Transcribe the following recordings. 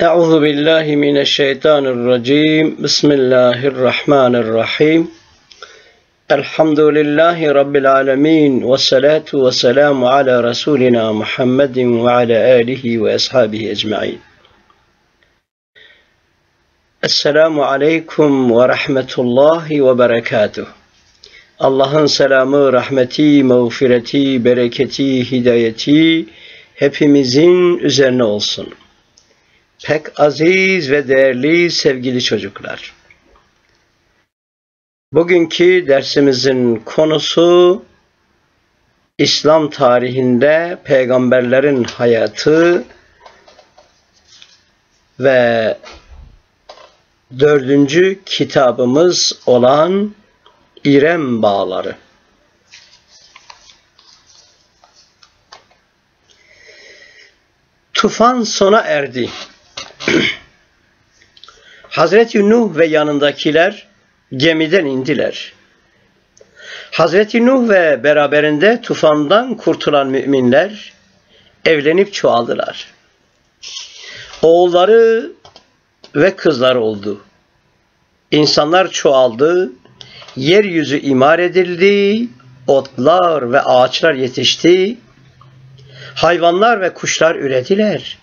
Euzu billahi mineşşeytanirracim. Bismillahirrahmanirrahim. Elhamdülillahi rabbil alamin ve salatu ve selamu ala rasulina Muhammedin ve ala alihi ve ashabihi ecmaîn. Esselamu aleyküm ve rahmetullahi ve berekatuh. Allah'ın selamı, rahmeti, mağfireti, bereketi, hidayeti hepimizin üzerine olsun. Pek aziz ve değerli sevgili çocuklar. Bugünkü dersimizin konusu İslam tarihinde peygamberlerin hayatı ve dördüncü kitabımız olan İrem Bağları. Tufan sona erdi. Hazreti Nuh ve yanındakiler gemiden indiler. Hazreti Nuh ve beraberinde tufandan kurtulan müminler evlenip çoğaldılar. Oğulları ve kızlar oldu. İnsanlar çoğaldı, yeryüzü imar edildi, otlar ve ağaçlar yetişti, hayvanlar ve kuşlar ürediler.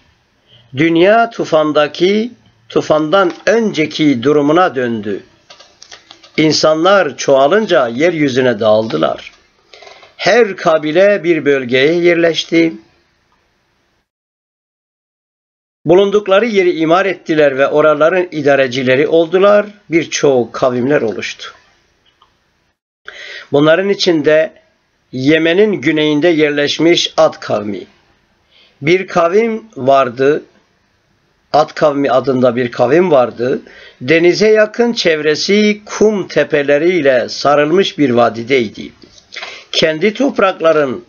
Dünya tufandaki, tufandan önceki durumuna döndü. İnsanlar çoğalınca yeryüzüne dağıldılar. Her kabile bir bölgeye yerleşti. Bulundukları yeri imar ettiler ve oraların idarecileri oldular. Birçok kavimler oluştu. Bunların içinde Yemen'in güneyinde yerleşmiş Ad kavmi. Bir kavim vardı. Ad kavmi adında bir kavim vardı. Denize yakın çevresi kum tepeleriyle sarılmış bir vadideydi. Kendi toprakların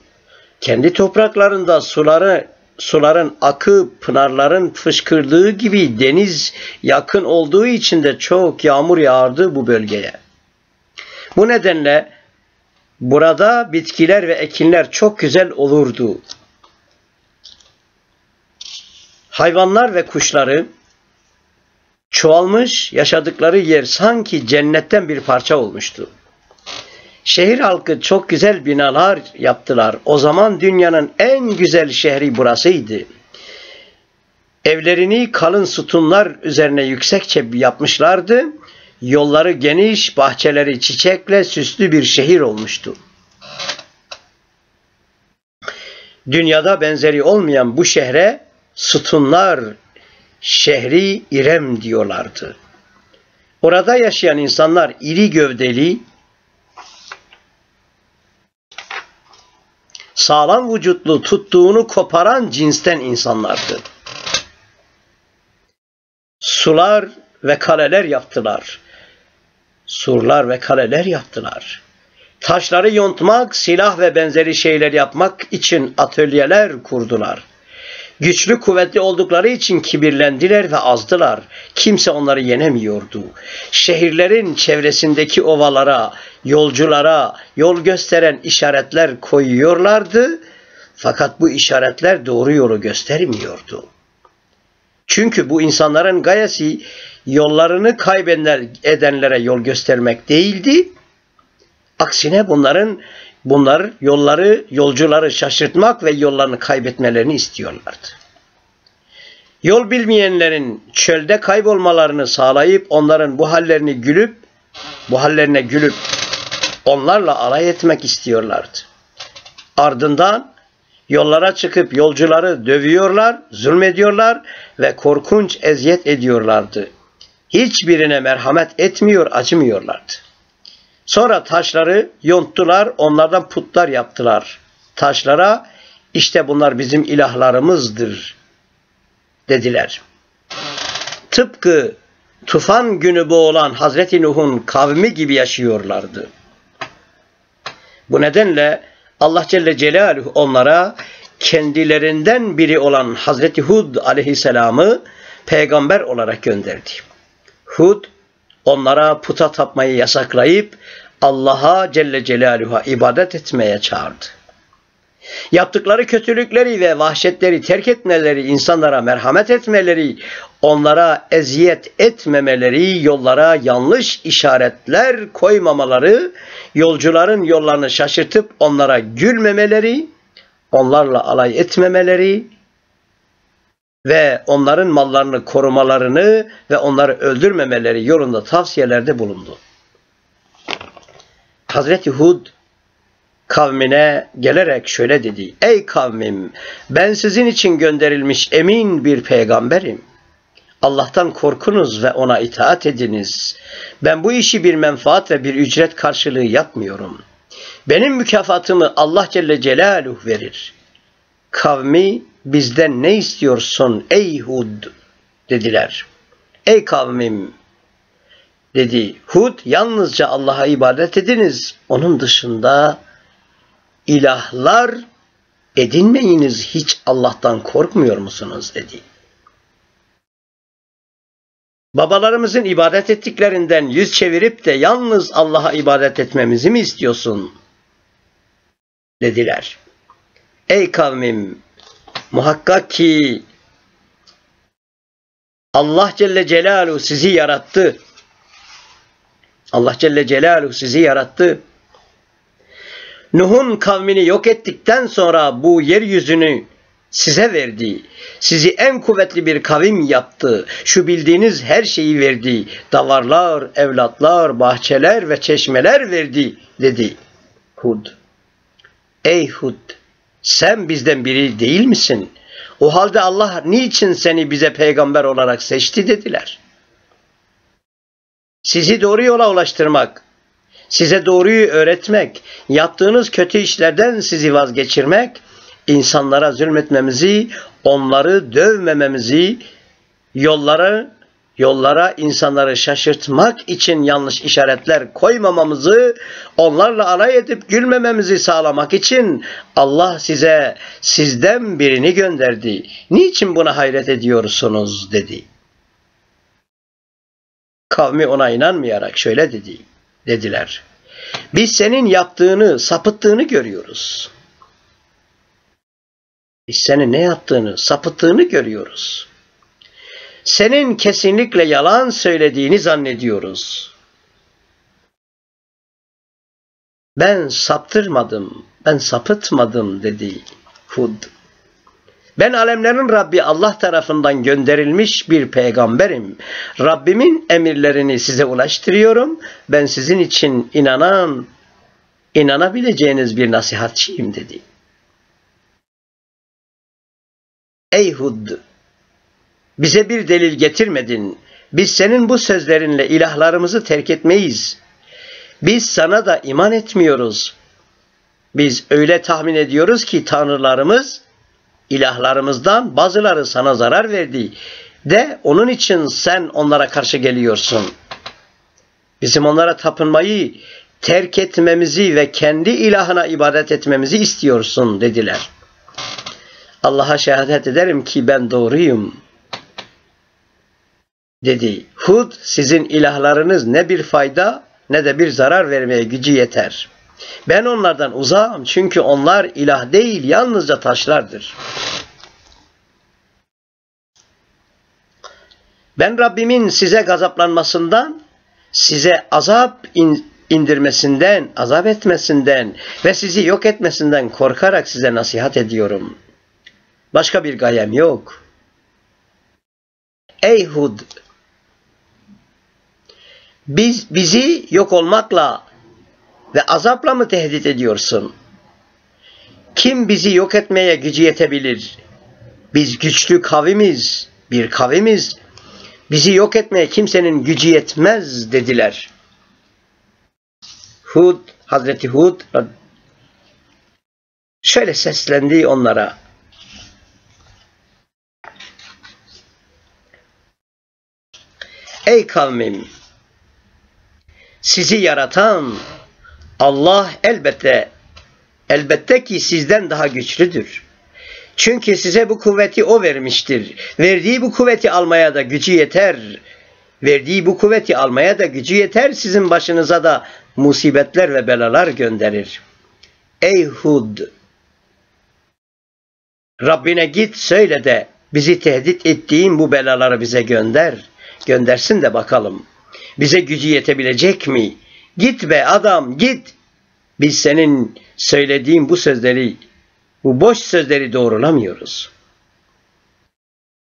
kendi topraklarında suları suların akıp pınarların fışkırdığı gibi deniz yakın olduğu için de çok yağmur yağardı bu bölgeye. Bu nedenle burada bitkiler ve ekinler çok güzel olurdu. Hayvanlar ve kuşları çoğalmış, yaşadıkları yer sanki cennetten bir parça olmuştu. Şehir halkı çok güzel binalar yaptılar. O zaman dünyanın en güzel şehri burasıydı. Evlerini kalın sütunlar üzerine yüksekçe yapmışlardı. Yolları geniş, bahçeleri çiçekle süslü bir şehir olmuştu. Dünyada benzeri olmayan bu şehre sütunlar şehri İrem diyorlardı. Orada yaşayan insanlar iri gövdeli, sağlam vücutlu tuttuğunu koparan cinsten insanlardı. Sular ve kaleler yaptılar. Surlar ve kaleler yaptılar. Taşları yontmak, silah ve benzeri şeyler yapmak için atölyeler kurdular. Güçlü kuvvetli oldukları için kibirlendiler ve azdılar. Kimse onları yenemiyordu. Şehirlerin çevresindeki ovalara, yolculara yol gösteren işaretler koyuyorlardı. Fakat bu işaretler doğru yolu göstermiyordu. Çünkü bu insanların gayesi yollarını kaybedenlere yol göstermek değildi. Aksine bunların bunlar yolları, yolcuları şaşırtmak ve yollarını kaybetmelerini istiyorlardı. Yol bilmeyenlerin çölde kaybolmalarını sağlayıp onların bu hallerini gülüp bu hallerine gülüp onlarla alay etmek istiyorlardı. Ardından yollara çıkıp yolcuları dövüyorlar, zulmediyorlar ve korkunç eziyet ediyorlardı. Hiçbirine merhamet etmiyor, acımıyorlardı. Sonra taşları yonttular, onlardan putlar yaptılar. Taşlara işte bunlar bizim ilahlarımızdır dediler. Tıpkı tufan günü boğulan Hazreti Nuh'un kavmi gibi yaşıyorlardı. Bu nedenle Allah Celle Celaluhu onlara kendilerinden biri olan Hazreti Hud aleyhisselamı peygamber olarak gönderdi. Hud onlara puta tapmayı yasaklayıp Allah'a Celle Celaluhu'ya ibadet etmeye çağırdı. Yaptıkları kötülükleri ve vahşetleri terk etmeleri, insanlara merhamet etmeleri, onlara eziyet etmemeleri, yollara yanlış işaretler koymamaları, yolcuların yollarını şaşırtıp onlara gülmemeleri, onlarla alay etmemeleri ve onların mallarını korumalarını ve onları öldürmemeleri yolunda tavsiyelerde bulundu. Hazreti Hud kavmine gelerek şöyle dedi. Ey kavmim ben sizin için gönderilmiş emin bir peygamberim. Allah'tan korkunuz ve ona itaat ediniz. Ben bu işi bir menfaat ve bir ücret karşılığı yapmıyorum. Benim mükafatımı Allah Celle Celaluhu verir. Kavmi bizden ne istiyorsun ey Hud dediler. Ey kavmim dedi Hud yalnızca Allah'a ibadet ediniz. Onun dışında ilahlar edinmeyiniz hiç Allah'tan korkmuyor musunuz dedi. Babalarımızın ibadet ettiklerinden yüz çevirip de yalnız Allah'a ibadet etmemizi mi istiyorsun? Dediler. Ey kavmim muhakkak ki Allah Celle Celaluhu sizi yarattı. Allah Celle Celaluhu sizi yarattı. Nuh'un kavmini yok ettikten sonra bu yeryüzünü size verdi. Sizi en kuvvetli bir kavim yaptı. Şu bildiğiniz her şeyi verdi. Davarlar, evlatlar, bahçeler ve çeşmeler verdi dedi Hud. Ey Hud sen bizden biri değil misin? O halde Allah niçin seni bize peygamber olarak seçti dediler. Sizi doğru yola ulaştırmak, size doğruyu öğretmek, yaptığınız kötü işlerden sizi vazgeçirmek, insanlara zulmetmemizi, onları dövmememizi, yollara yollara insanları şaşırtmak için yanlış işaretler koymamamızı, onlarla alay edip gülmememizi sağlamak için Allah size sizden birini gönderdi. Niçin buna hayret ediyorsunuz dedi. Kavmi ona inanmayarak şöyle dedi dediler. Biz senin yaptığını, sapıttığını görüyoruz. Biz senin ne yaptığını, sapıttığını görüyoruz. Senin kesinlikle yalan söylediğini zannediyoruz. Ben saptırmadım, ben sapıtmadım dedi Hud. Ben alemlerin Rabbi Allah tarafından gönderilmiş bir peygamberim. Rabbimin emirlerini size ulaştırıyorum. Ben sizin için inanan, inanabileceğiniz bir nasihatçıyım dedi. Ey Hud! Bize bir delil getirmedin. Biz senin bu sözlerinle ilahlarımızı terk etmeyiz. Biz sana da iman etmiyoruz. Biz öyle tahmin ediyoruz ki tanrılarımız ilahlarımızdan bazıları sana zarar verdi. De onun için sen onlara karşı geliyorsun. Bizim onlara tapınmayı terk etmemizi ve kendi ilahına ibadet etmemizi istiyorsun dediler. Allah'a şehadet ederim ki ben doğruyum. Dedi. Hud sizin ilahlarınız ne bir fayda ne de bir zarar vermeye gücü yeter.'' Ben onlardan uzağım çünkü onlar ilah değil yalnızca taşlardır. Ben Rabbimin size gazaplanmasından, size azap indirmesinden, azap etmesinden ve sizi yok etmesinden korkarak size nasihat ediyorum. Başka bir gayem yok. Ey Hud! Biz, bizi yok olmakla ve azapla mı tehdit ediyorsun? Kim bizi yok etmeye gücü yetebilir? Biz güçlü kavimiz, bir kavimiz. Bizi yok etmeye kimsenin gücü yetmez dediler. Hud, Hazreti Hud şöyle seslendi onlara. Ey kavmim! Sizi yaratan Allah elbette elbette ki sizden daha güçlüdür. Çünkü size bu kuvveti o vermiştir. Verdiği bu kuvveti almaya da gücü yeter. Verdiği bu kuvveti almaya da gücü yeter. Sizin başınıza da musibetler ve belalar gönderir. Ey Hud! Rabbine git söyle de bizi tehdit ettiğin bu belaları bize gönder. Göndersin de bakalım. Bize gücü yetebilecek mi? Git be adam git. Biz senin söylediğin bu sözleri, bu boş sözleri doğrulamıyoruz.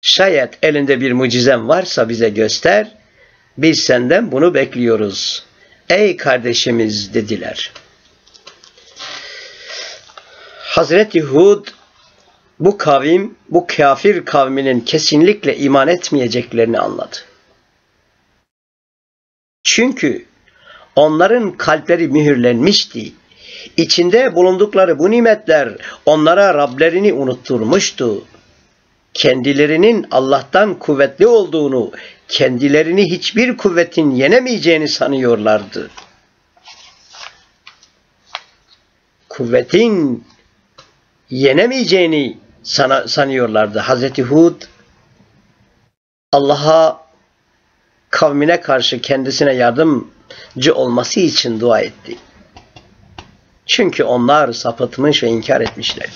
Şayet elinde bir mucizem varsa bize göster. Biz senden bunu bekliyoruz. Ey kardeşimiz dediler. Hazreti Hud bu kavim, bu kafir kavminin kesinlikle iman etmeyeceklerini anladı. Çünkü onların kalpleri mühürlenmişti. İçinde bulundukları bu nimetler onlara Rablerini unutturmuştu. Kendilerinin Allah'tan kuvvetli olduğunu, kendilerini hiçbir kuvvetin yenemeyeceğini sanıyorlardı. Kuvvetin yenemeyeceğini sana, sanıyorlardı. Hazreti Hud Allah'a kavmine karşı kendisine yardımcı olması için dua etti. Çünkü onlar sapıtmış ve inkar etmişlerdi.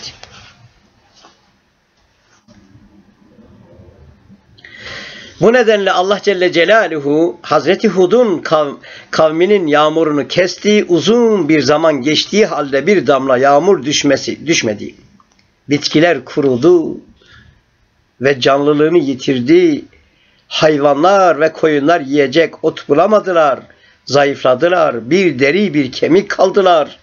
Bu nedenle Allah Celle Celaluhu Hazreti Hud'un kav, kavminin yağmurunu kesti, uzun bir zaman geçtiği halde bir damla yağmur düşmesi düşmedi. Bitkiler kurudu ve canlılığını yitirdi. Hayvanlar ve koyunlar yiyecek ot bulamadılar. Zayıfladılar. Bir deri bir kemik kaldılar.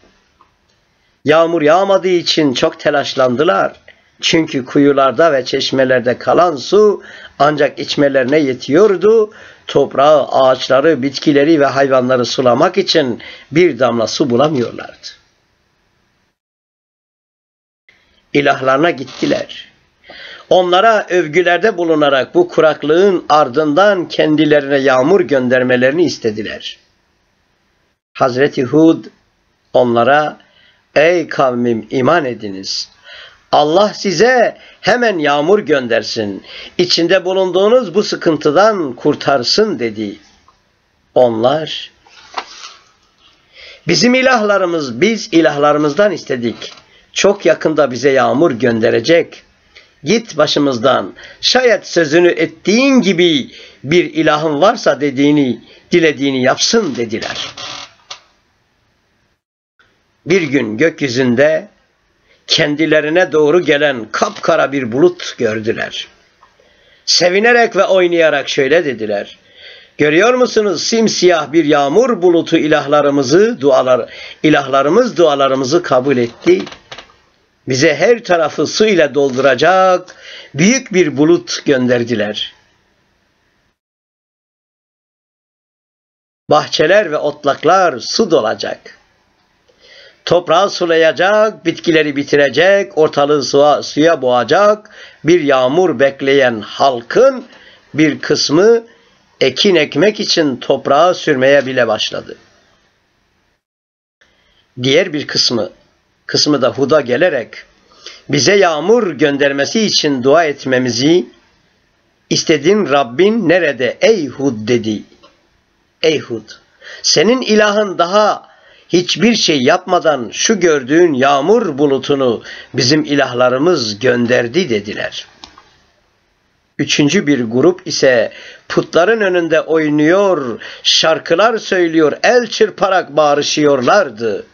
Yağmur yağmadığı için çok telaşlandılar. Çünkü kuyularda ve çeşmelerde kalan su ancak içmelerine yetiyordu. Toprağı, ağaçları, bitkileri ve hayvanları sulamak için bir damla su bulamıyorlardı. İlahlarına gittiler. Onlara övgülerde bulunarak bu kuraklığın ardından kendilerine yağmur göndermelerini istediler. Hazreti Hud onlara ey kavmim iman ediniz. Allah size hemen yağmur göndersin. İçinde bulunduğunuz bu sıkıntıdan kurtarsın dedi. Onlar bizim ilahlarımız biz ilahlarımızdan istedik. Çok yakında bize yağmur gönderecek. Git başımızdan. Şayet sözünü ettiğin gibi bir ilahın varsa dediğini, dilediğini yapsın dediler. Bir gün gökyüzünde kendilerine doğru gelen kapkara bir bulut gördüler. Sevinerek ve oynayarak şöyle dediler. Görüyor musunuz simsiyah bir yağmur bulutu ilahlarımızı dualar ilahlarımız dualarımızı kabul etti. Bize her tarafı su ile dolduracak büyük bir bulut gönderdiler. Bahçeler ve otlaklar su dolacak. Toprağı sulayacak, bitkileri bitirecek, ortalığı suya, suya boğacak bir yağmur bekleyen halkın bir kısmı ekin ekmek için toprağa sürmeye bile başladı. Diğer bir kısmı, kısmı da Hud'a gelerek bize yağmur göndermesi için dua etmemizi istediğin Rabbin nerede ey Hud dedi. Ey Hud, senin ilahın daha hiçbir şey yapmadan şu gördüğün yağmur bulutunu bizim ilahlarımız gönderdi dediler. Üçüncü bir grup ise putların önünde oynuyor, şarkılar söylüyor, el çırparak bağırışıyorlardı.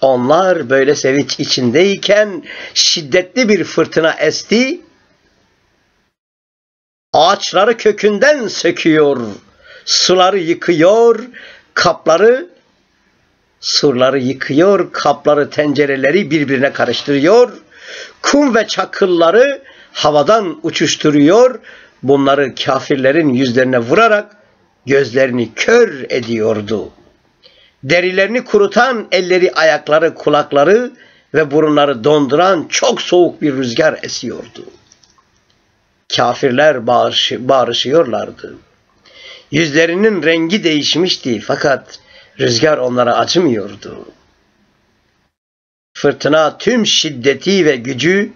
Onlar böyle sevinç içindeyken şiddetli bir fırtına esti, ağaçları kökünden söküyor, suları yıkıyor, kapları surları yıkıyor, kapları, tencereleri birbirine karıştırıyor, kum ve çakılları havadan uçuşturuyor, bunları kafirlerin yüzlerine vurarak gözlerini kör ediyordu. Derilerini kurutan elleri, ayakları, kulakları ve burunları donduran çok soğuk bir rüzgar esiyordu. Kafirler bağırış, bağırışıyorlardı. Yüzlerinin rengi değişmişti fakat Rüzgar onlara acımıyordu. Fırtına tüm şiddeti ve gücü,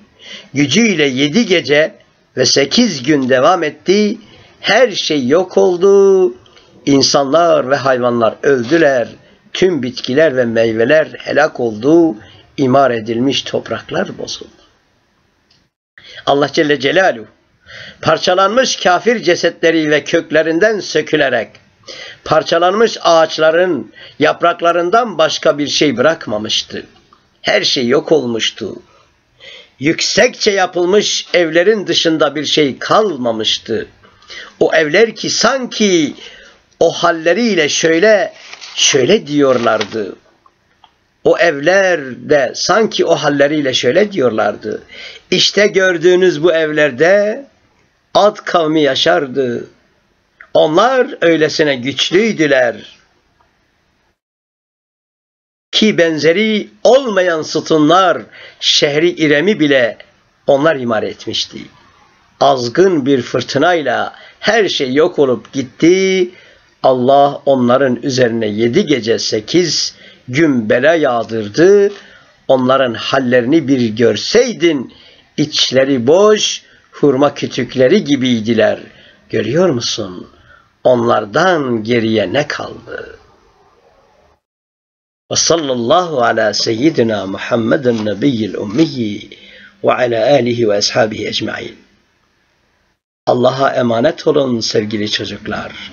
gücüyle yedi gece ve sekiz gün devam etti. Her şey yok oldu. İnsanlar ve hayvanlar öldüler. Tüm bitkiler ve meyveler helak oldu. İmar edilmiş topraklar bozuldu. Allah Celle Celaluhu parçalanmış kafir cesetleri ve köklerinden sökülerek parçalanmış ağaçların yapraklarından başka bir şey bırakmamıştı. Her şey yok olmuştu. Yüksekçe yapılmış evlerin dışında bir şey kalmamıştı. O evler ki sanki o halleriyle şöyle şöyle diyorlardı. O evlerde sanki o halleriyle şöyle diyorlardı. İşte gördüğünüz bu evlerde Ad kavmi yaşardı. Onlar öylesine güçlüydüler ki benzeri olmayan sütunlar şehri İrem'i bile onlar imar etmişti. Azgın bir fırtınayla her şey yok olup gitti. Allah onların üzerine yedi gece sekiz gün bela yağdırdı. Onların hallerini bir görseydin içleri boş, hurma kütükleri gibiydiler. Görüyor musun? Onlardan geriye ne kaldı? Ve sallallahu ala seyyidina Muhammeden nebiyyil ummiyi ve ala alihi ve ashabihi ecmain. Allah'a emanet olun sevgili çocuklar.